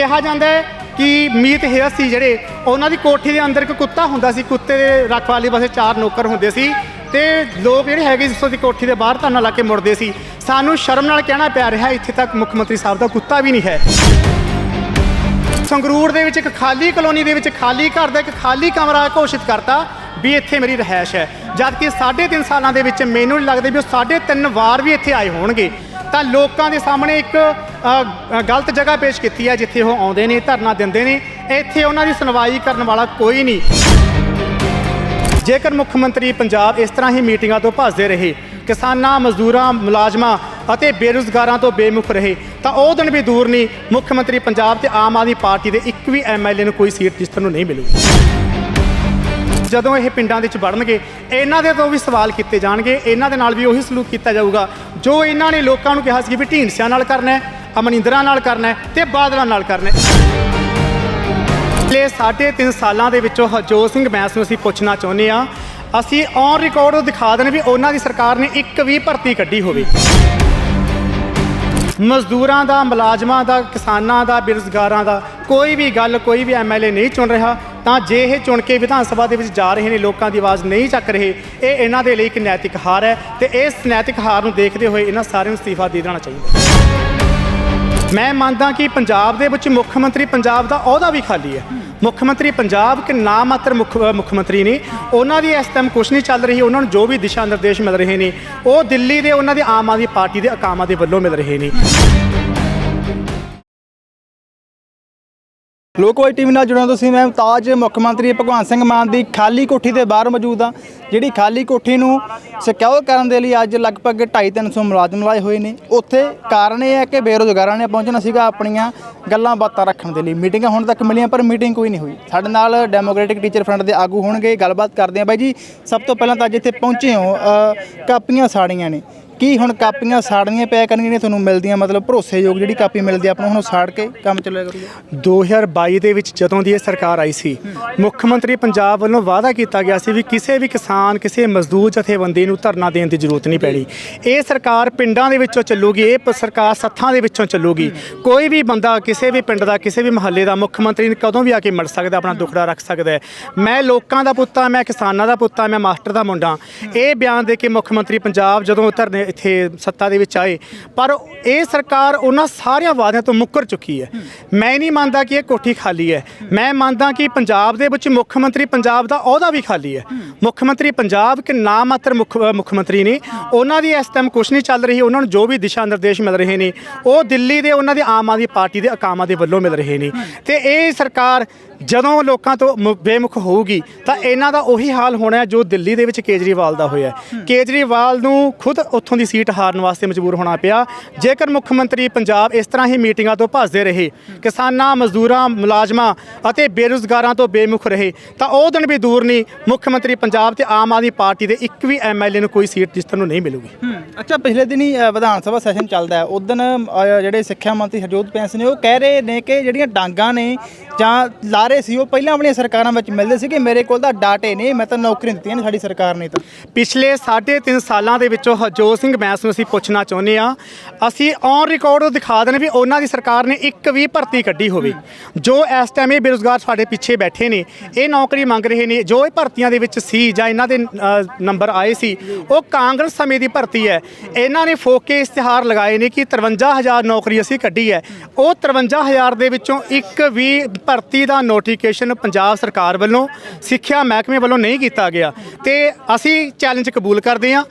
ਕਿਹਾ ਜਾਂਦਾ ਹੈ ਕਿ ਮੀਤ ਹੇਅਰ ਸੀ ਜਿਹੜੇ, ਉਹਨਾਂ ਦੀ ਕੋਠੀ ਦੇ ਅੰਦਰ ਇੱਕ ਕੁੱਤਾ ਹੁੰਦਾ ਸੀ, ਕੁੱਤੇ ਦੇ ਰਖਵਾਲੀ ਵਾਸਤੇ ਚਾਰ ਨੌਕਰ ਹੁੰਦੇ ਸੀ ਤੇ ਲੋਕ ਜਿਹੜੇ ਹੈਗੇ ਜਿਸ ਦੀ ਕੋਠੀ ਦੇ ਬਾਹਰ ਧਰਨਾ ਲਾ ਕੇ ਮੁੜਦੇ ਸੀ। ਸਾਨੂੰ ਸ਼ਰਮ ਨਾਲ ਕਹਿਣਾ ਪੈ ਰਿਹਾ ਇੱਥੇ ਤੱਕ ਮੁੱਖ ਮੰਤਰੀ ਸਾਹਿਬ ਦਾ ਕੁੱਤਾ ਵੀ ਨਹੀਂ ਹੈ। ਸੰਗਰੂਰ ਦੇ ਵਿੱਚ ਇੱਕ ਖਾਲੀ ਕਲੋਨੀ ਦੇ ਵਿੱਚ ਖਾਲੀ ਘਰ ਦਾ ਇੱਕ ਖਾਲੀ ਕਮਰਾ ਘੋਸ਼ਿਤ ਕਰਤਾ ਵੀ ਇੱਥੇ ਮੇਰੀ ਰਹਿائش ਹੈ। ਜਦ ਕਿ 3.5 ਸਾਲਾਂ ਦੇ ਵਿੱਚ ਮੈਨੂੰ ਨਹੀਂ ਲੱਗਦਾ ਵੀ ਉਹ 3.5 ਵਾਰ ਵੀ ਇੱਥੇ ਆਏ ਹੋਣਗੇ। ਤਾਂ ਲੋਕਾਂ ਦੇ ਸਾਹਮਣੇ ਇੱਕ ਗਲਤ ਜਗ੍ਹਾ ਪੇਸ਼ ਕੀਤੀ ਹੈ ਜਿੱਥੇ ਉਹ ਆਉਂਦੇ ਨੇ, ਧਰਨਾ ਦਿੰਦੇ ਨੇ। ਇੱਥੇ ਉਹਨਾਂ ਦੀ ਸੁਣਵਾਈ ਕਰਨ ਵਾਲਾ ਕੋਈ ਨਹੀਂ। ਜੇਕਰ ਮੁੱਖ ਮੰਤਰੀ ਪੰਜਾਬ ਇਸ ਤਰ੍ਹਾਂ ਹੀ ਮੀਟਿੰਗਾਂ ਤੋਂ ਭੱਜਦੇ ਰਹੇ, ਕਿਸਾਨਾਂ, ਮਜ਼ਦੂਰਾਂ, ਮੁਲਾਜ਼ਮਾਂ ਅਤੇ ਬੇਰੁਜ਼ਗਾਰਾਂ ਤੋਂ ਬੇਮੁਖ ਰਹੇ, ਤਾਂ ਉਹ ਦਿਨ ਵੀ ਦੂਰ ਨਹੀਂ। ਮੁੱਖ ਮੰਤਰੀ ਪੰਜਾਬ ਤੇ ਆਮ ਆਦਮੀ ਪਾਰਟੀ ਦੇ ਇੱਕ ਵੀ ਐਮਐਲਏ ਨੂੰ ਕੋਈ ਸੀਟ ਜਿੱਤਣ ਨੂੰ ਨਹੀਂ ਮਿਲੂਗੀ ਜਦੋਂ ਇਹ ਪਿੰਡਾਂ ਦੇ ਵਿੱਚ ਵੜਨਗੇ, ਇਹਨਾਂ ਦੇ ਤੋਂ ਵੀ ਸਵਾਲ ਕੀਤੇ ਜਾਣਗੇ। ਇਹਨਾਂ ਦੇ ਨਾਲ ਵੀ ਉਹੀ ਸਲੂਕ ਕੀਤਾ ਜਾਊਗਾ। ਜੋ ਇਹਨਾਂ ਨੇ ਲੋਕਾਂ ਨੂੰ ਕਿਹਾ ਸੀ ਵੀ ਢੀਂਡਸਿਆਂ ਨਾਲ ਕਰਨਾ ਹੈ ਅਮਨਿੰਦਰਾਂ ਨਾਲ ਕਰਨਾ ਹੈ ਤੇ ਬਾਦਲਾਂ ਨਾਲ ਕਰਨਾ ਹੈ। ਪਿਛਲੇ ਸਾਢੇ ਤਿੰਨ ਸਾਲਾਂ ਦੇ ਵਿੱਚੋਂ ਹਰਜੋਤ ਸਿੰਘ ਬੈਂਸ ਨੂੰ ਅਸੀਂ ਪੁੱਛਣਾ ਚਾਹੁੰਦੇ ਆ ਅਸੀਂ ਔਨ ਰਿਕਾਰਡ ਉਹ ਦਿਖਾ ਦੇਣ ਵੀ ਉਹਨਾਂ ਦੀ ਸਰਕਾਰ ਨੇ ਇੱਕ ਵੀ ਭਰਤੀ ਕੱਢੀ ਹੋਵੇ। ਮਜ਼ਦੂਰਾਂ ਦਾ, ਮੁਲਾਜ਼ਮਾਂ ਦਾ, ਕਿਸਾਨਾਂ ਦਾ, ਬੇਰੁਜ਼ਗਾਰਾਂ ਦਾ ਕੋਈ ਵੀ ਗੱਲ, ਕੋਈ ਵੀ ਐਮਐਲਏ ਨਹੀਂ ਚੁਣ ਰਿਹਾ, ਤਾਂ ਜੇ ਇਹ ਚੁਣ ਕੇ ਵਿਧਾਨ ਸਭਾ ਦੇ ਵਿੱਚ ਜਾ ਰਹੇ ਨੇ, ਲੋਕਾਂ ਦੀ ਆਵਾਜ਼ ਨਹੀਂ ਚੱਕ ਰਹੇ, ਇਹ ਇਹਨਾਂ ਦੇ ਲਈ ਇੱਕ ਨੈਤਿਕ ਹਾਰ ਹੈ ਤੇ ਇਸ ਨੈਤਿਕ ਹਾਰ ਨੂੰ ਦੇਖਦੇ ਹੋਏ ਇਹਨਾਂ ਸਾਰਿਆਂ ਨੂੰ ਅਸਤੀਫਾ ਦੇ ਦੇਣਾ ਚਾਹੀਦਾ ਮੈਂ ਮੰਨਦਾ ਕਿ ਪੰਜਾਬ ਦੇ ਵਿੱਚ ਮੁੱਖ ਮੰਤਰੀ ਪੰਜਾਬ ਦਾ ਅਹੁਦਾ ਵੀ ਖਾਲੀ ਹੈ। ਮੁੱਖ ਮੰਤਰੀ ਪੰਜਾਬ ਕਿ ਨਾ ਮਾਤਰ ਮੁੱਖ ਮੁੱਖ ਮੰਤਰੀ ਨੇ ਉਹਨਾਂ ਦੀ ਇਸ ਟਾਈਮ ਕੁਛ ਨਹੀਂ ਚੱਲ ਰਹੀ। ਉਹਨਾਂ ਨੂੰ ਜੋ ਵੀ ਦਿਸ਼ਾ ਨਿਰਦੇਸ਼ ਮਿਲ ਰਹੇ ਨੇ, ਉਹ ਦਿੱਲੀ ਦੇ ਉਹਨਾਂ ਦੇ ਆਮ ਆਦਮੀ ਪਾਰਟੀ ਦੇ ਅਕਾਮਾਂ ਦੇ ਵੱਲੋਂ ਮਿਲ ਰਹੇ ਨੇ। ਲੋਕਵਾਈ ਟੀਵੀ ਨਾਲ ਜੁੜਿਆ ਤੁਸੀਂ, ਮੈਂ ਤਾਜ ਮੁੱਖ ਮੰਤਰੀ ਭਗਵੰਤ ਸਿੰਘ ਮਾਨ ਦੀ ਖਾਲੀ ਕੋਠੀ ਦੇ ਬਾਹਰ ਮੌਜੂਦ ਹਾਂ। ਜਿਹੜੀ ਖਾਲੀ ਕੋਠੀ ਨੂੰ ਸਿਕਿਉਰ ਕਰਨ ਦੇ ਲਈ ਅੱਜ ਲਗਭਗ 2.5-300 ਮੁਲਾਜ਼ਮ ਲਾਏ ਹੋਏ ਨੇ। ਉੱਥੇ ਕਾਰਨ ਇਹ ਹੈ ਕਿ ਬੇਰੋਜ਼ਗਾਰਾਂ ਨੇ ਪਹੁੰਚਣਾ ਸੀਗਾ ਆਪਣੀਆਂ ਗੱਲਾਂ ਬਾਤਾਂ ਰੱਖਣ ਦੇ ਲਈ। ਮੀਟਿੰਗਾਂ ਹੁਣ ਤੱਕ ਮਿਲੀਆਂ, ਪਰ ਮੀਟਿੰਗ ਕੋਈ ਨਹੀਂ ਹੋਈ। ਸਾਡੇ ਨਾਲ ਡੈਮੋਕ੍ਰੈਟਿਕ ਟੀਚਰ ਫਰੰਟ ਦੇ ਆਗੂ ਹੋਣਗੇ, ਗੱਲਬਾਤ ਕਰਦੇ ਹਾਂ। ਬਾਈ ਜੀ, ਸਭ ਤੋਂ ਪਹਿਲਾਂ ਤਾਂ ਅੱਜ ਇੱਥੇ ਪਹੁੰਚੇ ਹੋ ਕਾਪੀਆਂ ਸਾੜੀਆਂ ਨੇ। ਕੀ ਹੁਣ ਕਾਪੀਆਂ ਸਾੜਨੀਆਂ ਪਿਆ ਕਰਨਗੀਆਂ ਜਿਹੜੀਆਂ ਤੁਹਾਨੂੰ ਮਿਲਦੀਆਂ, ਮਤਲਬ ਭਰੋਸੇਯੋਗ ਜਿਹੜੀ ਕਾਪੀ ਮਿਲਦੀ ਆ, ਆਪਾਂ ਨੂੰ ਹੁਣ ਸਾੜ ਕੇ ਕੰਮ ਚੱਲਿਆ ਕਰੂਗਾ। 2022 ਦੇ ਵਿੱਚ ਜਦੋਂ ਦੀ ਇਹ ਸਰਕਾਰ ਆਈ ਸੀ, ਮੁੱਖ ਮੰਤਰੀ ਪੰਜਾਬ ਵੱਲੋਂ ਵਾਅਦਾ ਕੀਤਾ ਗਿਆ ਸੀ ਵੀ ਕਿਸੇ ਵੀ ਕਿਸਾਨ, ਕਿਸੇ ਮਜ਼ਦੂਰ, ਜਥੇਬੰਦੀ ਨੂੰ ਧਰਨਾ ਦੇਣ ਦੀ ਜ਼ਰੂਰਤ ਨਹੀਂ ਪੈਣੀ। ਇਹ ਸਰਕਾਰ ਪਿੰਡਾਂ ਦੇ ਵਿੱਚੋਂ ਚੱਲੂਗੀ, ਇਹ ਸਰਕਾਰ ਸੱਥਾਂ ਦੇ ਵਿੱਚੋਂ ਚੱਲੂਗੀ। ਕੋਈ ਵੀ ਬੰਦਾ, ਕਿਸੇ ਵੀ ਪਿੰਡ ਦਾ, ਕਿਸੇ ਵੀ ਮਹੱਲੇ ਦਾ ਮੁੱਖ ਮੰਤਰੀ ਨੂੰ ਕਦੋਂ ਵੀ ਆ ਕੇ ਮਿਲ ਸਕਦਾ, ਆਪਣਾ ਦੁੱਖੜਾ ਰੱਖ ਸਕਦਾ ਮੈਂ ਲੋਕਾਂ ਦਾ ਪੁੱਤ ਹਾਂ ਮੈਂ ਕਿਸਾਨਾਂ ਦਾ ਪੁੱਤ ਹਾਂ ਮੈਂ ਮਾਸਟਰ ਦਾ ਮੁੰਡਾ। ਇਹ ਬਿਆਨ ਦੇ ਕੇ ਮੁੱਖ ਮੰਤਰੀ ਪੰਜਾਬ ਜਦੋਂ ਧਰਨੇ ਇੱਥੇ ਸੱਤਾ ਦੇ ਵਿੱਚ ਆਏ। ਪਰ ਇਹ ਸਰਕਾਰ ਉਹਨਾਂ ਸਾਰਿਆਂ ਵਾਅਦਿਆਂ ਤੋਂ ਮੁੱਕਰ ਚੁੱਕੀ ਹੈ। ਮੈਂ ਨਹੀਂ ਮੰਨਦਾ ਕਿ ਇਹ ਕੋਠੀ ਖਾਲੀ ਹੈ। ਮੈਂ ਮੰਨਦਾ ਕਿ ਪੰਜਾਬ ਦੇ ਵਿੱਚ ਮੁੱਖ ਮੰਤਰੀ ਪੰਜਾਬ ਦਾ ਅਹੁਦਾ ਵੀ ਖਾਲੀ ਹੈ। ਮੁੱਖ ਮੰਤਰੀ ਪੰਜਾਬ ਕਿ ਨਾ ਮਾਤਰ ਮੁੱਖ ਮੁੱਖ ਮੰਤਰੀ ਨੇ ਉਹਨਾਂ ਦੀ ਇਸ ਟਾਈਮ ਕੁਛ ਨਹੀਂ ਚੱਲ ਰਹੀ। ਉਹਨਾਂ ਨੂੰ ਜੋ ਵੀ ਦਿਸ਼ਾ ਨਿਰਦੇਸ਼ ਮਿਲ ਰਹੇ ਨੇ, ਉਹ ਦਿੱਲੀ ਦੇ ਉਹਨਾਂ ਦੇ ਆਮ ਆਦਮੀ ਪਾਰਟੀ ਦੇ ਅਕਾਮਾਂ ਦੇ ਵੱਲੋਂ ਮਿਲ ਰਹੇ ਨੇ। ਤੇ ਇਹ ਸਰਕਾਰ ਜਦੋਂ ਲੋਕਾਂ ਤੋਂ ਮੁ- ਬੇਮੁਖ ਹੋਊਗੀ ਤਾਂ ਇਹਨਾਂ ਦਾ ਉਹੀ ਹਾਲ ਹੋਣਾ ਹੈ ਜੋ ਦਿੱਲੀ ਦੇ ਵਿੱਚ ਕੇਜਰੀਵਾਲ ਦਾ ਹੋਇਆ ਹੈ। ਕੇਜਰੀਵਾਲ ਨੂੰ ਖੁਦ ਉੱਥੋਂ ਦੀ ਸੀਟ ਹਾਰਨ ਵਾਸਤੇ ਮਜਬੂਰ ਹੋਣਾ ਪਿਆ। ਜੇਕਰ ਮੁੱਖ ਮੰਤਰੀ ਪੰਜਾਬ ਇਸ ਤਰ੍ਹਾਂ ਹੀ ਮੀਟਿੰਗਾਂ ਤੋਂ ਭੱਜਦੇ ਰਹੇ ਕਿਸਾਨਾਂ ਮਜ਼ਦੂਰਾਂ ਮੁਲਾਜ਼ਮਾਂ ਅਤੇ ਬੇਰੁਜ਼ਗਾਰਾਂ ਤੋਂ ਬੇਮੁਖ ਰਹੇ ਤਾਂ ਉਹ ਦਿਨ ਵੀ ਦੂਰ ਨਹੀਂ ਮੁੱਖ ਮੰਤਰੀ ਪੰਜਾਬ ਤੇ ਆਮ ਆਦਮੀ ਪਾਰਟੀ ਦੇ ਇੱਕ ਵੀ ਐਮਐਲਏ ਨੂੰ ਕੋਈ ਸੀਟ ਜਿੱਤਣ ਨੂੰ ਨਹੀਂ ਮਿਲੂਗੀ। ਅੱਛਾ ਪਿਛਲੇ ਦਿਨੀ ਅ, ਵਿਧਾਨ ਸਭਾ ਸੈਸ਼ਨ ਚੱਲਦਾ ਹੈ। ਉਦੋਂ ਜਿਹੜੇ ਸਿੱਖਿਆ ਮੰਤਰੀ ਹਰਜੋਤ ਬੈਂਸ ਨੇ ਉਹ ਕਹਿ ਰਹੇ ਨੇ ਕਿ ਜਿਹੜੀਆਂ ਡਾਂਗਾਂ ਨੇ ਜਾਂ ਲਾਰੇ ਸੀ, ਉਹ ਪਹਿਲਾਂ ਆਪਣੀਆਂ ਸਰਕਾਰਾਂ ਵਿੱਚ ਮਿਲਦੇ ਸੀ ਕਿ ਮੇਰੇ ਕੋਲ ਤਾਂ ਡਾਟੇ ਨੇ ਮੈਂ ਤਾਂ ਨੌਕਰੀਆਂ ਦਿੱਤੀਆਂ ਨੇ ਸਾਡੀ ਸਰਕਾਰ ਨੇ ਤਾਂ। ਪਿਛਲੇ 3.5 ਸਾਲਾਂ ਦੇ ਵਿੱਚੋਂ ਹਰਜੋਤ ਸਿੰਘ ਬੈਂਸ ਨੂੰ ਅਸੀਂ ਪੁੱਛਣਾ ਚਾਹੁੰਦੇ ਆ ਅਸੀਂ ਔਨ ਰਿਕਾਰਡ ਉਹ ਦਿਖਾ ਦੇਣ ਵੀ ਉਹਨਾਂ ਦੀ ਸਰਕਾਰ ਨੇ ਇੱਕ ਵੀ ਭਰਤੀ ਕੱਢੀ ਹੋਵੇ। ਜੋ ਇਸ ਟਾਈਮ ਇਹ ਬੇਰੁਜ਼ਗਾਰ ਸਾਡੇ ਪਿੱਛੇ ਬੈਠੇ ਨੇ, ਇਹ ਨੌਕਰੀ ਮੰਗ ਰਹੇ ਨੇ, ਜੋ ਇਹ ਭਰਤੀਆਂ ਦੇ ਵਿੱਚ ਸੀ ਜਾਂ ਇਹਨਾਂ ਦੇ ਨੰਬਰ ਆਏ ਸੀ, ਉਹ ਕਾਂਗਰਸ ਸਮੇਂ ਦੀ ਭਰਤੀ ਹੈ। ਇਹਨਾਂ ਨੇ ਫੋਕੇ ਇਸ਼ਤਿਹਾਰ ਲਗਾਏ ਨੇ ਕਿ 53000 ਨੌਕਰੀ ਅਸੀਂ ਕੱਢੀ ਹੈ। ਉਹ 53000 ਦੇ ਵਿੱਚੋਂ ਇੱਕ ਵੀ ਭਰਤੀ ਦਾ ਨੋਟੀਫਿਕੇਸ਼ਨ ਪੰਜਾਬ ਸਰਕਾਰ ਵੱਲੋਂ ਸਿੱਖਿਆ ਮਹਿਕਮੇ ਵੱਲੋਂ ਨਹੀਂ ਕੀਤਾ ਗਿਆ। ਤੇ ਅਸੀਂ ਚੈਲੰਜ ਕਬੂਲ ਕਰਦੇ ਹਾਂ।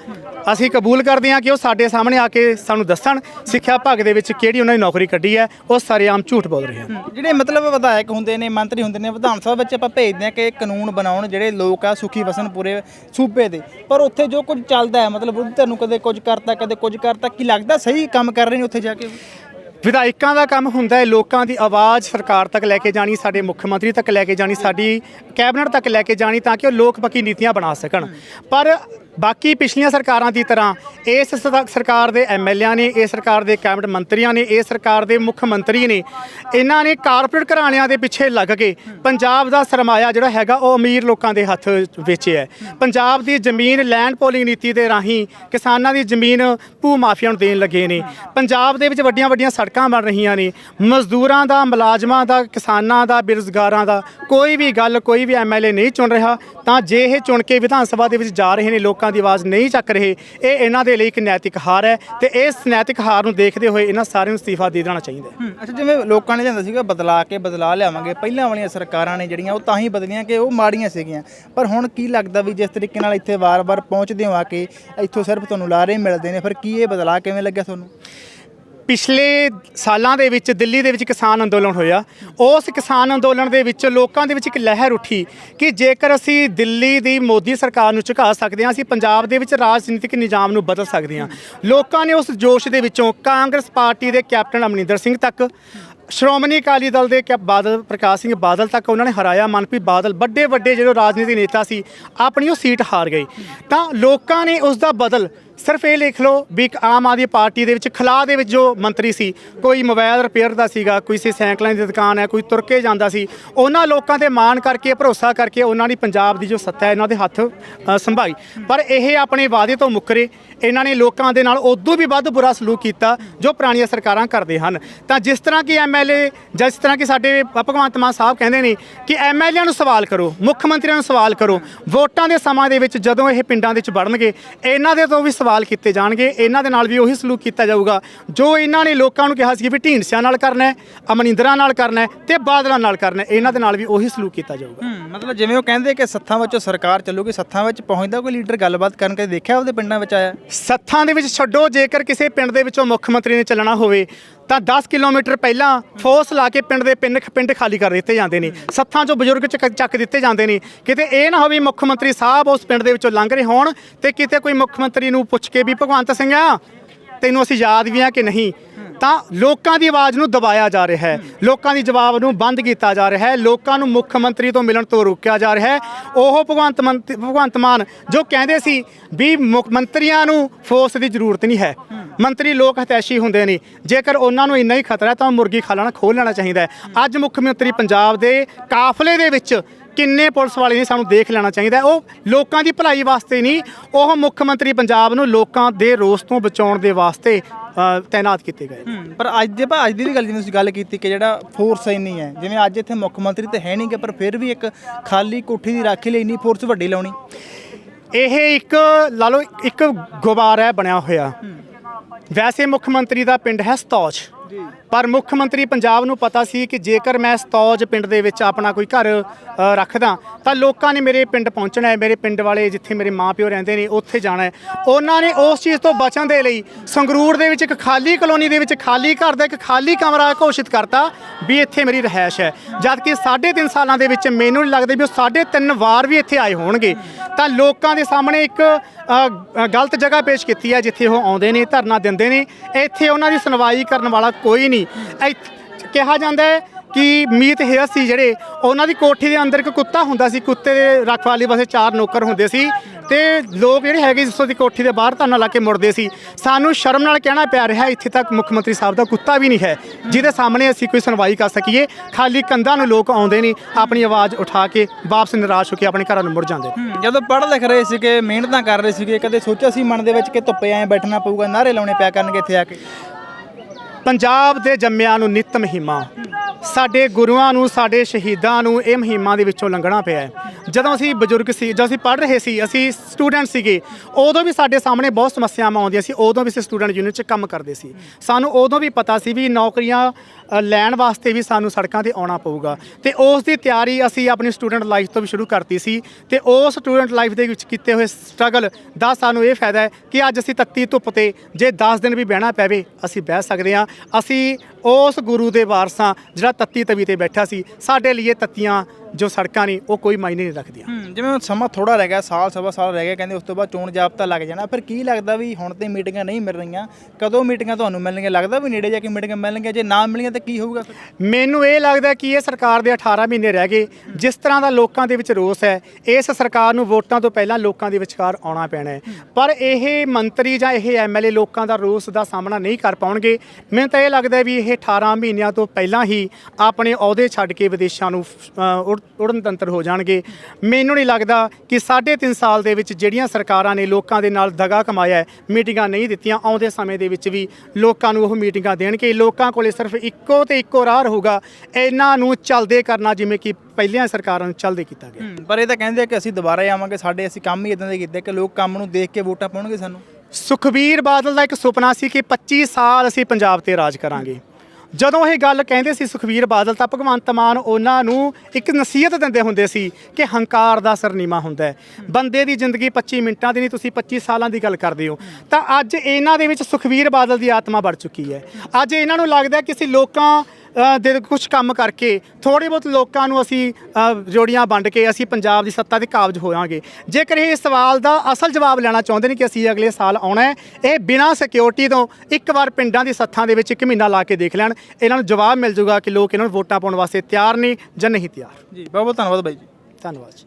ਅਸੀਂ ਕਬੂਲ ਕਰਦੇ ਹਾਂ ਕਿ ਉਹ ਸਾਡੇ ਸਾਹਮਣੇ ਆ ਕੇ ਸਾਨੂੰ ਦੱਸਣ ਸਿੱਖਿਆ ਭਾਗ ਦੇ ਵਿੱਚ ਕਿਹੜੀ ਉਹਨਾਂ ਦੀ ਨੌਕਰੀ ਕੱਢੀ ਹੈ। ਉਹ ਸਾਰੇ ਆਮ ਝੂਠ ਬੋਲ ਰਹੇ ਹਨ। ਜਿਹੜੇ ਮਤਲਬ ਵਿਧਾਇਕ ਹੁੰਦੇ ਨੇ, ਮੰਤਰੀ ਹੁੰਦੇ ਨੇ, ਵਿਧਾਨ ਸਭਾ ਵਿੱਚ ਆਪਾਂ ਭੇਜਦੇ ਆ ਕਿ ਕਾਨੂੰਨ ਬਣਾਉਣ ਜਿਹੜੇ ਲੋਕ ਆ ਸੁਖੀ ਵਸਣ ਪੂਰੇ ਸੂਬੇ ਦੇ। ਪਰ ਉੱਥੇ ਜੋ ਕੁਝ ਚੱਲਦਾ ਹੈ, ਮਤਲਬ ਵਿਰੋਧੀ ਨੂੰ ਕਦੇ ਕੁਝ ਕਰਤਾ, ਕਦੇ ਕੁਝ ਕਰਤਾ, ਕੀ ਲੱਗਦਾ ਸਹੀ ਕੰਮ ਕਰ ਰਹੇ ਨੇ ਉੱਥੇ ਜਾ ਕੇ? ਵਿਧਾਇਕਾਂ ਦਾ ਕੰਮ ਹੁੰਦਾ ਹੈ, ਲੋਕਾਂ ਦੀ ਆਵਾਜ਼ ਸਰਕਾਰ ਤੱਕ ਲੈ ਕੇ ਜਾਣੀ, ਸਾਡੇ ਮੁੱਖ ਮੰਤਰੀ ਤੱਕ ਲੈ ਕੇ ਜਾਣੀ, ਸਾਡੀ ਕੈਬਨਿਟ ਤੱਕ ਲੈ ਕੇ ਜਾਣੀ ਤਾਂ ਕਿ ਉਹ ਲੋਕ ਪੱਕੀ ਨੀਤੀਆਂ ਬਣਾ ਸਕਣ। ਪਰ ਬਾਕੀ ਪਿਛਲੀਆਂ ਸਰਕਾਰਾਂ ਦੀ ਤਰ੍ਹਾਂ ਇਸ ਸਰਕਾਰ ਦੇ ਐਮਐਲਏ ਨੇ, ਇਸ ਸਰਕਾਰ ਦੇ ਕੈਬਨਿਟ ਮੰਤਰੀਆਂ ਨੇ, ਇਸ ਸਰਕਾਰ ਦੇ ਮੁੱਖ ਮੰਤਰੀ ਨੇ, ਇਹਨਾਂ ਨੇ ਕਾਰਪੋਰੇਟ ਘਰਾਣਿਆਂ ਦੇ ਪਿੱਛੇ ਲੱਗ ਕੇ ਪੰਜਾਬ ਦਾ ਸਰਮਾਇਆ ਜਿਹੜਾ ਹੈਗਾ ਉਹ ਅਮੀਰ ਲੋਕਾਂ ਦੇ ਹੱਥ ਵੇਚਿਆ ਹੈ। ਪੰਜਾਬ ਦੀ ਜ਼ਮੀਨ ਲੈਂਡ ਪੋਲਿੰਗ ਨੀਤੀ ਦੇ ਰਾਹੀਂ ਕਿਸਾਨਾਂ ਦੀ ਜ਼ਮੀਨ ਭੂ ਮਾਫੀਆ ਨੂੰ ਦੇਣ ਲੱਗੇ ਨੇ। ਪੰਜਾਬ ਦੇ ਵਿੱਚ ਵੱਡੀਆਂ ਵੱਡੀਆਂ ਸੜਕਾਂ ਬਣ ਰਹੀਆਂ ਨੇ। ਮਜ਼ਦੂਰਾਂ ਦਾ, ਮੁਲਾਜ਼ਮਾਂ ਦਾ, ਕਿਸਾਨਾਂ ਦਾ, ਬੇਰੁਜ਼ਗਾਰਾਂ ਦਾ ਕੋਈ ਵੀ ਗੱਲ ਕੋਈ ਵੀ ਐਮਐਲਏ ਨਹੀਂ ਚੁਣ ਰਿਹਾ, ਤਾਂ ਜੇ ਇਹ ਚੁਣ ਕੇ ਵਿਧਾਨ ਸਭਾ ਦੇ ਵਿੱਚ ਜਾ ਰਹੇ ਨੇ ਲੋਕਾਂ ਦੀ ਆਵਾਜ਼ ਨਹੀਂ ਚੱਕ ਰਹੇ, ਇਹ ਇਹਨਾਂ ਦੇ ਲਈ ਇੱਕ ਨੈਤਿਕ ਹਾਰ ਹੈ ਤੇ ਇਸ ਨੈਤਿਕ ਹਾਰ ਨੂੰ ਦੇਖਦੇ ਹੋਏ ਇਹਨਾਂ ਸਾਰਿਆਂ ਨੂੰ ਅਸਤੀਫਾ ਦੇ ਦੇਣਾ ਚਾਹੀਦਾ ਹੈ। ਅੱਛਾ, ਜਿਵੇਂ ਲੋਕਾਂ ਨੇ ਜਾਂਦਾ ਸੀਗਾ ਬਦਲਾ ਕੇ ਬਦਲਾ ਲਿਆਵਾਂਗੇ, ਪਹਿਲਾਂ ਵਾਲੀਆਂ ਸਰਕਾਰਾਂ ਨੇ ਜਿਹੜੀਆਂ, ਉਹ ਤਾਂ ਹੀ ਬਦਲੀਆਂ ਕਿ ਉਹ ਮਾੜੀਆਂ ਸੀਗੀਆਂ। ਪਰ ਹੁਣ ਕੀ ਲੱਗਦਾ ਵੀ ਜਿਸ ਤਰੀਕੇ ਨਾਲ ਇੱਥੇ ਵਾਰ-ਵਾਰ ਪਹੁੰਚਦੇ ਹੋ ਆ ਕੇ, ਇੱਥੋਂ ਸਿਰਫ ਤੁਹਾਨੂੰ ਲਾਰੇ ਮਿਲਦੇ ਨੇ, ਫਿਰ ਕੀ ਇਹ ਬਦਲਾ ਕਿਵੇਂ ਲੱਗਿਆ ਤੁਹਾਨੂੰ? ਪਿਛਲੇ ਸਾਲਾਂ ਦੇ ਵਿੱਚ ਦਿੱਲੀ ਦੇ ਵਿੱਚ ਕਿਸਾਨ ਅੰਦੋਲਨ ਹੋਇਆ। ਉਸ ਕਿਸਾਨ ਅੰਦੋਲਨ ਦੇ ਵਿੱਚ ਲੋਕਾਂ ਦੇ ਵਿੱਚ ਇੱਕ ਲਹਿਰ ਉੱਠੀ ਕਿ ਜੇਕਰ ਅਸੀਂ ਦਿੱਲੀ ਦੀ ਮੋਦੀ ਸਰਕਾਰ ਨੂੰ ਝੁਕਾ ਸਕਦੇ ਹਾਂ, ਅਸੀਂ ਪੰਜਾਬ ਦੇ ਵਿੱਚ ਰਾਜਨੀਤਿਕ ਨਿਜ਼ਾਮ ਨੂੰ ਬਦਲ ਸਕਦੇ ਹਾਂ। ਲੋਕਾਂ ਨੇ ਉਸ ਜੋਸ਼ ਦੇ ਵਿੱਚੋਂ ਕਾਂਗਰਸ ਪਾਰਟੀ ਦੇ ਕੈਪਟਨ ਅਮਰਿੰਦਰ ਸਿੰਘ ਤੱਕ, ਸ਼੍ਰੋਮਣੀ ਅਕਾਲੀ ਦਲ ਦੇ ਕੈਪ ਬਾਦਲ ਪ੍ਰਕਾਸ਼ ਸਿੰਘ ਬਾਦਲ ਤੱਕ, ਉਹਨਾਂ ਨੇ ਹਰਾਇਆ। ਮਨਪ੍ਰੀਤ ਬਾਦਲ ਵੱਡੇ ਵੱਡੇ ਜਿਹੜੇ ਰਾਜਨੀਤਿਕ ਨੇਤਾ ਸੀ ਆਪਣੀ ਉਹ ਸੀਟ ਹਾਰ ਗਏ। ਤਾਂ ਲੋਕਾਂ ਨੇ ਉਸ ਦਾ ਬਦਲ ਸਿਰਫ ਇਹ ਲਿਖ ਲਓ ਵੀ ਇੱਕ ਆਮ ਆਦਮੀ ਪਾਰਟੀ ਦੇ ਵਿੱਚ ਖਲਾ ਦੇ ਵਿੱਚ ਜੋ ਮੰਤਰੀ ਸੀ ਕੋਈ ਮੋਬਾਈਲ ਰਿਪੇਅਰ ਦਾ ਸੀਗਾ ਕੋਈ ਸੀ ਸਾਈਕਲਾਂ ਦੀ ਦੁਕਾਨ ਹੈ ਕੋਈ ਤੁਰ ਕੇ ਜਾਂਦਾ ਸੀ ਉਹਨਾਂ ਲੋਕਾਂ ਤੇ ਮਾਣ ਕਰਕੇ ਭਰੋਸਾ ਕਰਕੇ ਉਹਨਾਂ ਨੇ ਪੰਜਾਬ ਦੀ ਜੋ ਸੱਤਾ ਹੈ ਇਹਨਾਂ ਦੇ ਹੱਥ ਅ, ਸੰਭਾਈ ਪਰ ਇਹ ਆਪਣੇ ਵਾਅਦੇ ਤੋਂ ਮੁੱਕਰੇ ਇਹਨਾਂ ਨੇ ਲੋਕਾਂ ਦੇ ਨਾਲ ਉਦੋਂ ਵੀ ਵੱਧ ਬੁਰਾ ਸਲੂਕ ਕੀਤਾ ਜੋ ਪੁਰਾਣੀਆਂ ਸਰਕਾਰਾਂ ਕਰਦੇ ਹਨ। ਤਾਂ ਜਿਸ ਤਰ੍ਹਾਂ ਕਿ ਐਮਐਲਏ ਜਿਸ ਤਰ੍ਹਾਂ ਕਿ ਸਾਡੇ ਭਗਵੰਤ ਮਾਨ ਸਾਹਿਬ ਕਹਿੰਦੇ ਨੇ ਕਿ ਐਮਐਲਏ ਨੂੰ ਸਵਾਲ ਕਰੋ ਮੁੱਖ ਮੰਤਰੀਆਂ ਨੂੰ ਸਵਾਲ ਕਰੋ ਵੋਟਾਂ ਦੇ ਸਮਾਂ ਦੇ ਵਿੱਚ ਜਦੋਂ ਇਹ ਪਿੰਡਾਂ ਦੇ ਵਿੱਚ ਵੜਨਗੇ ਇਹਨਾਂ ਦੇ ਤੋਂ ਵੀ ਸਵਾਲ ਕੀਤੇ ਜਾਣਗੇ। ਇਹਨਾਂ ਦੇ ਨਾਲ ਵੀ ਉਹੀ ਸਲੂਕ ਕੀਤਾ ਜਾਊਗਾ। ਜੋ ਇਹਨਾਂ ਨੇ ਲੋਕਾਂ ਨੂੰ ਕਿਹਾ ਸੀ ਵੀ ਢੀਂਡਸਿਆਂ ਨਾਲ ਕਰਨਾ ਹੈ ਅਮਰਿੰਦਰਾਂ ਨਾਲ ਕਰਨਾ ਹੈ ਤੇ ਬਾਦਲਾਂ ਨਾਲ ਕਰਨਾ ਹੈ ਇਹਨਾਂ ਦੇ ਨਾਲ ਵੀ ਉਹੀ ਸਲੂਕ ਕੀਤਾ ਜਾਊਗਾ। ਮਤਲਬ ਜਿਵੇਂ ਉਹ ਕਹਿੰਦੇ ਕਿ ਸੱਥਾਂ ਵਿੱਚੋਂ ਸਰਕਾਰ ਚੱਲੂਗੀ ਸੱਥਾਂ ਵਿੱਚ ਪਹੁੰਚਦਾ ਕੋਈ ਲੀਡਰ ਗੱਲਬਾਤ ਕਰਨ ਕੇ ਦੇਖਿਆ ਉਹਦੇ ਪਿੰਡਾਂ ਵਿੱਚ ਆਇਆ? ਸੱਥਾਂ ਦੇ ਵਿੱਚ ਛੱਡੋ ਜੇਕਰ ਕਿਸੇ ਪਿੰਡ ਦੇ ਵਿੱਚੋਂ ਮੁੱਖ ਮੰਤਰੀ ਨੇ ਚੱਲਣਾ ਹੋਵੇ ਤਾਂ 10 ਕਿਲੋਮੀਟਰ ਪਹਿਲਾਂ ਫੋਰਸ ਲਾ ਕੇ ਪਿੰਡ ਦੇ ਪਿੰਡ ਪਿੰਡ ਖਾਲੀ ਕਰ ਦਿੱਤੇ ਜਾਂਦੇ ਨੇ। ਸੱਥਾਂ 'ਚੋਂ ਬਜ਼ੁਰਗ ਚੱਕ ਚੱਕ ਦਿੱਤੇ ਜਾਂਦੇ ਨੇ। ਕਿਤੇ ਇਹ ਨਾ ਹੋਵੇ ਮੁੱਖ ਮੰਤਰੀ ਸਾਹਿਬ ਉਸ ਪਿੰਡ ਦੇ ਵਿੱਚੋਂ ਲੰਘ ਰਹੇ ਹੋਣ ਤੇ ਕਿਤੇ ਕੋਈ ਮੁੱਖ ਮੰਤਰੀ ਨੂੰ ਪੁੱਛ ਕੇ ਵੀ ਭਗਵੰਤ ਸਿੰਘ ਆ, ਤੈਨੂੰ ਅਸੀਂ ਯਾਦ ਵੀ ਆ ਕਿ ਨਹੀਂ? ਤਾਂ ਲੋਕਾਂ ਦੀ ਆਵਾਜ਼ ਨੂੰ ਦਬਾਇਆ ਜਾ ਰਿਹਾ ਹੈ। ਲੋਕਾਂ ਦੀ ਜਵਾਬ ਨੂੰ ਬੰਦ ਕੀਤਾ ਜਾ ਰਿਹਾ ਹੈ। ਲੋਕਾਂ ਨੂੰ ਮੁੱਖ ਮੰਤਰੀ ਤੋਂ ਮਿਲਣ ਤੋਂ ਰੋਕਿਆ ਜਾ ਰਿਹਾ ਹੈ। ਉਹ ਭਗਵੰਤ ਮੰਤ- ਭਗਵੰਤ ਮਾਨ ਜੋ ਕਹਿੰਦੇ ਸੀ ਵੀ ਮੁੱਖ ਮੰਤਰੀਆਂ ਨੂੰ ਫੋਰਸ ਦੀ ਜ਼ਰੂਰਤ ਨਹੀਂ ਹੈ। ਮੰਤਰੀ ਲੋਕ ਹਤੈਸ਼ੀ ਹੁੰਦੇ ਨੇ। ਜੇਕਰ ਉਹਨਾਂ ਨੂੰ ਇੰਨਾ ਹੀ ਖਤਰਾ ਤਾਂ ਮੁਰਗੀ ਖਾਲਾਣਾ ਖੋਲ ਲੈਣਾ ਚਾਹੀਦਾ ਹੈ। ਅੱਜ ਮੁੱਖ ਮੰਤਰੀ ਪੰਜਾਬ ਦੇ ਕਾਫਲੇ ਦੇ ਵਿੱਚ ਕਿੰਨੇ ਪੁਲਿਸ ਵਾਲੇ ਨੇ ਸਾਨੂੰ ਦੇਖ ਲੈਣਾ ਚਾਹੀਦਾ। ਉਹ ਲੋਕਾਂ ਦੀ ਭਲਾਈ ਵਾਸਤੇ ਨਹੀਂ ਉਹ ਮੁੱਖ ਮੰਤਰੀ ਪੰਜਾਬ ਨੂੰ ਲੋਕਾਂ ਦੇ ਰੋਸ ਤੋਂ ਬਚਾਉਣ ਦੇ ਵਾਸਤੇ ਤਾਇਨਾਤ ਕੀਤੇ ਗਏ। ਪਰ ਅੱਜ ਦੇ ਭਾ ਅੱਜ ਦੀ ਵੀ ਗੱਲ ਜਿਵੇਂ ਤੁਸੀਂ ਗੱਲ ਕੀਤੀ ਕਿ ਜਿਹੜਾ ਫੋਰਸ ਇੰਨੀ ਹੈ। ਜਿਵੇਂ ਅੱਜ ਇੱਥੇ ਮੁੱਖ ਮੰਤਰੀ ਤੇ ਹੈ ਨਹੀਂਗੇ ਪਰ ਫਿਰ ਵੀ ਇੱਕ ਖਾਲੀ ਕੋਠੀ ਦੀ ਰਾਖੀ ਲਈ ਇੰਨੀ ਫੋਰਸ ਵੱਡੀ ਲਾਉਣੀ। ਇਹ ਇੱਕ ਲਾ ਲਓ ਇੱਕ ਗੁਬਾਰਾ ਬਣਿਆ ਹੋਇਆ। ਵੈਸੇ ਮੁੱਖ ਮੰਤਰੀ ਦਾ ਪਿੰਡ ਹੈ ਸਤੌਜ। ਪਰ ਮੁੱਖ ਮੰਤਰੀ ਪੰਜਾਬ ਨੂੰ ਪਤਾ ਸੀ ਕਿ ਜੇਕਰ ਮੈਂ ਸਤੌਜ ਪਿੰਡ ਦੇ ਵਿੱਚ ਆਪਣਾ ਕੋਈ ਘਰ ਰੱਖਦਾ, ਤਾਂ ਲੋਕਾਂ ਨੇ ਮੇਰੇ ਪਿੰਡ ਪਹੁੰਚਣਾ ਹੈ, ਮੇਰੇ ਪਿੰਡ ਵਾਲੇ ਜਿੱਥੇ ਮੇਰੇ ਮਾਂ ਪਿਓ ਰਹਿੰਦੇ ਨੇ, ਉੱਥੇ ਜਾਣਾ ਹੈ। ਉਹਨਾਂ ਨੇ ਉਸ ਚੀਜ਼ ਤੋਂ ਬਚਣ ਦੇ ਲਈ ਸੰਗਰੂਰ ਦੇ ਵਿੱਚ ਇੱਕ ਖਾਲੀ ਕਲੋਨੀ ਦੇ ਵਿੱਚ ਖਾਲੀ ਘਰ ਦਾ ਇੱਕ ਖਾਲੀ ਕਮਰਾ ਘੋਸ਼ਿਤ ਕਰਤਾ ਵੀ ਇੱਥੇ ਮੇਰੀ ਰਹਿائش ਹੈ। ਜਦ ਕਿ 3.5 ਸਾਲਾਂ ਦੇ ਵਿੱਚ ਮੈਨੂੰ ਨਹੀਂ ਲੱਗਦਾ ਵੀ ਉਹ 3.5 ਵਾਰ ਵੀ ਇੱਥੇ ਆਏ ਹੋਣਗੇ। ਤਾਂ ਲੋਕਾਂ ਦੇ ਸਾਹਮਣੇ ਇੱਕ ਗਲਤ ਜਗ੍ਹਾ ਪੇਸ਼ ਕੀਤੀ ਹੈ, ਜਿੱਥੇ ਉਹ ਆਉਂਦੇ ਨੇ, ਧਰਨਾ ਦਿੰਦੇ ਨੇ। ਇੱਥੇ ਉਹਨਾਂ ਦੀ ਸੁਣਵਾਈ ਕਰਨ ਵਾਲਾ ਕੋਈ ਨਹੀਂ ਇੱਥ- ਕਿਹਾ ਜਾਂਦਾ ਹੈ ਕਿ ਮੀਤ ਹੇਅਰ ਸੀ ਜਿਹੜੇ ਉਹਨਾਂ ਦੀ ਕੋਠੀ ਦੇ ਅੰਦਰ ਇੱਕ ਕੁੱਤਾ ਹੁੰਦਾ ਸੀ ਕੁੱਤੇ ਦੇ ਰਖਵਾਲੀ ਵਾਸਤੇ ਚਾਰ ਨੌਕਰ ਹੁੰਦੇ ਸੀ ਤੇ ਲੋਕ ਜਿਹੜੇ ਹੈਗੇ ਜਿਸ ਦੀ ਕੋਠੀ ਦੇ ਬਾਹਰ ਧਰਨਾ ਲਾ ਕੇ ਮੁੜਦੇ ਸੀ। ਸਾਨੂੰ ਸ਼ਰਮ ਨਾਲ ਕਹਿਣਾ ਪੈ ਰਿਹਾ ਇੱਥੇ ਤੱਕ ਮੁੱਖ ਮੰਤਰੀ ਸਾਹਿਬ ਦਾ ਕੁੱਤਾ ਵੀ ਨਹੀਂ ਹੈ ਜਿਹਦੇ ਸਾਹਮਣੇ ਅਸੀਂ ਕੋਈ ਸੁਣਵਾਈ ਕਰ ਸਕੀਏ। ਖਾਲੀ ਕੰਧਾਂ ਨੂੰ ਲੋਕ ਆਉਂਦੇ ਨੇ ਆਪਣੀ ਆਵਾਜ਼ ਉਠਾ ਕੇ ਵਾਪਸ ਨਿਰਾਸ਼ ਹੋ ਕੇ ਆਪਣੇ ਘਰਾਂ ਨੂੰ ਮੁੜ ਜਾਂਦੇ। ਨੇ ਹੂੰ, ਜਦੋਂ ਪੜ੍ਹ ਲਿਖ ਰਹੇ ਸੀਗੇ ਮਿਹਨਤਾਂ ਕਰ ਰਹੇ ਸੀਗੇ ਕਦੇ ਸੋਚਿਆ ਸੀ ਮਨ ਦੇ ਵਿੱਚ ਕਿ ਧੁੱਪੇ ਐ ਬੈਠਣਾ ਪਊਗਾ ਨਾਰੇ ਲਾਉਣੇ ਪਿਆ ਕਰਨਗੇ ਇੱਥੇ ਆ ਕੇ? ਪੰਜਾਬ ਦੇ ਜੰਮਿਆਂ ਨੂੰ ਨਿਤ ਮਹਿਮਾ। ਸਾਡੇ ਗੁਰੂਆਂ ਨੂੰ, ਸਾਡੇ ਸ਼ਹੀਦਾਂ ਨੂੰ ਇਹ ਮਹਿਮਾ ਦੇ ਵਿੱਚੋਂ ਲੰਘਣਾ ਪਿਆ ਹੈ। ਜਦੋਂ ਅਸੀਂ ਬਜ਼ੁਰਗ ਸੀ, ਜਦੋਂ ਅਸੀਂ ਪੜ੍ਹ ਰਹੇ ਸੀ, ਅਸੀਂ ਸਟੂਡੈਂਟ ਸੀਗੇ, ਉਦੋਂ ਵੀ ਸਾਡੇ ਸਾਹਮਣੇ ਬਹੁਤ ਸਮੱਸਿਆਵਾਂ ਆਉਂਦੀਆਂ ਸੀ, ਉਦੋਂ ਵੀ ਅਸੀਂ ਸਟੂਡੈਂਟ ਯੂਨੀਅਨ 'ਚ ਕੰਮ ਕਰਦੇ ਸੀ। ਸਾਨੂੰ ਉਦੋਂ ਵੀ ਪਤਾ ਸੀ ਵੀ ਨੌਕਰੀਆਂ ਲੈਣ ਵਾਸਤੇ ਵੀ ਸਾਨੂੰ ਸੜਕਾਂ ਤੇ ਆਉਣਾ ਪਊਗਾ। ਤੇ ਉਸ ਦੀ ਤਿਆਰੀ ਅਸੀਂ ਆਪਣੀ ਸਟੂਡੈਂਟ ਲਾਈਫ ਤੋਂ ਵੀ ਸ਼ੁਰੂ ਕਰਤੀ ਸੀ ਤੇ ਉਸ ਸਟੂਡੈਂਟ ਲਾਈਫ ਦੇ ਵਿੱਚ ਕੀਤੇ ਹੋਏ ਸਟਰਗਲ ਦਾ ਸਾਨੂੰ ਇਹ ਫਾਇਦਾ ਹੈ ਕਿ ਅੱਜ ਅਸੀਂ ਤੱਤੀ ਧੁੱਪ ਤੇ ਜੇ 10 ਦਿਨ ਵੀ ਬਹਿਣਾ ਪਵੇ, ਅਸੀਂ ਬਹਿ ਸਕਦੇ ਹਾਂ। ਅਸੀਂ ਉਸ ਗੁਰੂ ਦੇ ਵਾਰਸਾਂ, ਜਿਹੜਾ ਤੱਤੀ ਤਵੀ ਤੇ ਬੈਠਾ ਸੀ। ਸਾਡੇ ਲਈ ਇਹ ਤੱਤੀਆਂ ਜੋ ਸੜਕਾਂ ਨੇ ਉਹ ਕੋਈ ਮਾਇਨੇ ਨਹੀਂ ਰੱਖਦੀਆਂ। ਹੂੰ ਜਿਵੇਂ ਹੁਣ ਸਮਾਂ ਥੋੜਾ ਰਹਿ ਗਿਆ ਸਾਲ ਸਵਾ ਸਾਲ ਰਹਿ ਗਿਆ ਕਹਿੰਦੇ ਉਸ ਤੋਂ ਬਾਅਦ ਚੋਣ ਜਾਬਤਾ ਲੱਗ ਜਾਣਾ। ਫਿਰ ਕੀ ਲੱਗਦਾ ਵੀ ਹੁਣ ਤੇ ਮੀਟਿੰਗਾਂ ਨਹੀਂ ਮਿਲ ਰਹੀਆਂ? ਕਦੋਂ ਮੀਟਿੰਗਾਂ ਤੁਹਾਨੂੰ ਮਿਲਣਗੀਆਂ? ਲੱਗਦਾ ਵੀ ਨੇੜੇ ਜਾ ਕੇ ਮੀਟਿੰਗਾਂ ਮਿਲਣਗੀਆਂ ਜੇ ਨਾ ਮਿਲਣਗੀਆਂ ਤਾਂ ਕੀ ਹੋਊਗਾ? ਫਿਰ ਮੈਨੂੰ ਇਹ ਲੱਗਦਾ ਕਿ ਇਹ ਸਰਕਾਰ ਦੇ 18 ਮਹੀਨੇ ਰਹਿ ਗਏ। ਜਿਸ ਤਰ੍ਹਾਂ ਦਾ ਲੋਕਾਂ ਦੇ ਵਿੱਚ ਰੋਸ ਹੈ ਇਸ ਸਰਕਾਰ ਨੂੰ ਵੋਟਾਂ ਤੋਂ ਪਹਿਲਾਂ ਲੋਕਾਂ ਦੇ ਵਿਚਕਾਰ ਆਉਣਾ ਪੈਣਾ ਹੈ। ਪਰ ਇਹ ਮੰਤਰੀ ਜਾਂ ਇਹ ਐਮਐਲਏ ਲੋਕਾਂ ਦਾ ਰੋਸ ਦਾ ਸਾਹਮਣਾ ਨਹੀਂ ਕਰ ਪਾਉਣਗੇ। ਮੈਨੂੰ ਤਾਂ ਇਹ ਲੱਗਦਾ ਵੀ ਇਹ 18 ਮਹੀਨਿਆਂ ਤੋਂ ਪਹਿਲਾਂ ਹੀ ਆਪਣੇ ਅਹੁਦੇ ਛੱਡ ਕੇ ਵਿਦੇਸ਼ਾਂ ਨੂੰ ਅ, ਉੜ- ਉੜਨ ਤੰਤਰ ਹੋ ਜਾਣਗੇ। ਮੈਨੂੰ ਨਹੀਂ ਲੱਗਦਾ ਕਿ 3.5 ਸਾਲ ਦੇ ਵਿੱਚ ਜਿਹੜੀਆਂ ਸਰਕਾਰਾਂ ਨੇ ਲੋਕਾਂ ਦੇ ਨਾਲ ਦਗਾ ਕਮਾਇਆ ਮੀਟਿੰਗਾਂ ਨਹੀਂ ਦਿੱਤੀਆਂ ਆਉਂਦੇ ਸਮੇਂ ਦੇ ਵਿੱਚ ਵੀ ਲੋਕਾਂ ਨੂੰ ਉਹ ਮੀਟਿੰਗਾਂ ਦੇਣਗੇ। ਲੋਕਾਂ ਕੋਲੇ ਸਿਰਫ ਇੱਕੋ ਤੇ ਇੱਕੋ ਰਾਹ ਰਹੂਗਾ। ਇਹਨਾਂ ਨੂੰ ਚੱਲਦੇ ਕਰਨਾ ਜਿਵੇਂ ਕਿ ਪਹਿਲੀਆਂ ਸਰਕਾਰਾਂ ਨੂੰ ਚੱਲਦੇ ਕੀਤਾ ਗਿਆ। ਪਰ ਇਹ ਤਾਂ ਕਹਿੰਦੇ ਆ ਕਿ ਅਸੀਂ ਦੁਬਾਰਾ ਆਵਾਂਗੇ ਸਾਡੇ ਅਸੀਂ ਕੰਮ ਹੀ ਇਦਾਂ ਦੇ ਕੀਤੇ ਕਿ ਲੋਕ ਕੰਮ ਨੂੰ ਦੇਖ ਕੇ ਵੋਟਾਂ ਪਾਉਣਗੇ ਸਾਨੂੰ। ਸੁਖਬੀਰ ਬਾਦਲ ਦਾ ਇੱਕ ਸੁਪਨਾ ਸੀ ਕਿ 25 ਸਾਲ ਅਸੀਂ ਪੰਜਾਬ ਤੇ ਰਾਜ ਕਰਾਂਗੇ। ਜਦੋਂ ਇਹ ਗੱਲ ਕਹਿੰਦੇ ਸੀ ਸੁਖਬੀਰ ਬਾਦਲ, ਤਾਂ ਭਗਵੰਤ ਮਾਨ ਉਹਨਾਂ ਨੂੰ ਇੱਕ ਨਸੀਹਤ ਦਿੰਦੇ ਹੁੰਦੇ ਸੀ ਕਿ ਹੰਕਾਰ ਦਾ ਸਰਨੀਮਾ ਹੁੰਦਾ ਹੈ। ਬੰਦੇ ਦੀ ਜ਼ਿੰਦਗੀ 25 ਮਿੰਟਾਂ ਦੀ ਨਹੀਂ, ਤੁਸੀਂ 25 ਸਾਲਾਂ ਦੀ ਗੱਲ ਕਰਦੇ ਹੋ। ਤਾਂ ਅੱਜ ਇਹਨਾਂ ਦੇ ਵਿੱਚ ਸੁਖਬੀਰ ਬਾਦਲ ਦੀ ਆਤਮਾ ਵੜ ਚੁੱਕੀ ਹੈ। ਅੱਜ ਇਹਨਾਂ ਨੂੰ ਲੱਗਦਾ ਕਿ ਅਸੀਂ ਲੋਕਾਂ ਦੇ ਕੁਝ ਕੰਮ ਕਰਕੇ ਥੋੜੇ ਬਹੁਤ ਲੋਕਾਂ ਨੂੰ ਅਸੀਂ ਜੋੜੀਆਂ ਵੰਡ ਕੇ ਅਸੀਂ ਪੰਜਾਬ ਦੀ ਸੱਤਾ ਤੇ ਕਾਬਜ ਹੋਵਾਂਗੇ। ਜੇਕਰ ਇਹ ਸਵਾਲ ਦਾ ਅਸਲ ਜਵਾਬ ਲੈਣਾ ਚਾਹੁੰਦੇ ਨੇ ਕਿ ਅਸੀਂ ਅਗਲੇ ਸਾਲ ਆਉਣਾ ਹੈ ਇਹ ਬਿਨਾਂ ਸਿਕਿਉਰਿਟੀ ਤੋਂ ਇੱਕ ਵਾਰ ਪਿੰਡਾਂ ਦੀ ਸੱਥਾਂ ਦੇ ਵਿੱਚ ਇੱਕ ਮਹੀਨਾ ਲਾ ਕੇ ਦੇਖ ਲੈਣ। ਇਹਨਾਂ ਨੂੰ ਜਵਾਬ ਮਿਲ ਜਾਊਗਾ ਕਿ ਲੋਕ ਇਹਨਾਂ ਨੂੰ ਵੋਟਾਂ ਪਾਉਣ ਵਾਸਤੇ ਤਿਆਰ ਨੇ ਜਾਂ ਨਹੀਂ ਤਿਆਰ। ਜੀ ਬਹੁਤ ਬਹੁਤ ਧੰਨਵਾਦ ਬਾਈ ਜੀ। ਧੰਨਵਾਦ ਜੀ।